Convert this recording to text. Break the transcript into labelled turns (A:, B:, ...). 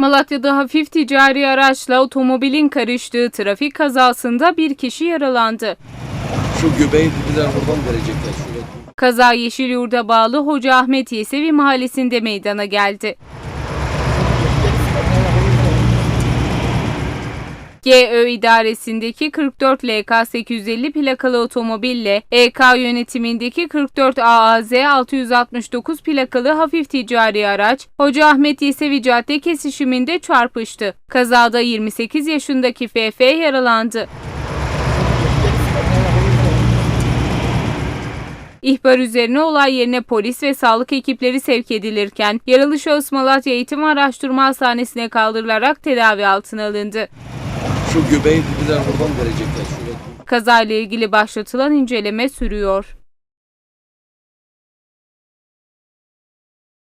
A: Malatya'da hafif ticari araçla otomobilin karıştığı trafik kazasında bir kişi yaralandı.
B: Şu göbeği dediler buradan verecekler. Şöyle.
A: Kaza Yeşilyurt'a bağlı Hoca Ahmet Yesevi mahallesinde meydana geldi. GÖ idaresindeki 44 LK 850 plakalı otomobille EK yönetimindeki 44 AAZ 669 plakalı hafif ticari araç Hoca Ahmet Yesevi cadde kesişiminde çarpıştı. Kazada 28 yaşındaki FF yaralandı. İhbar üzerine olay yerine polis ve sağlık ekipleri sevk edilirken yaralı şahıs Malatya Eğitim Araştırma Hastanesi'ne kaldırılarak tedavi altına alındı.
B: Şu göbeği dediler buradan verecekler.
A: Kazayla ilgili başlatılan inceleme sürüyor.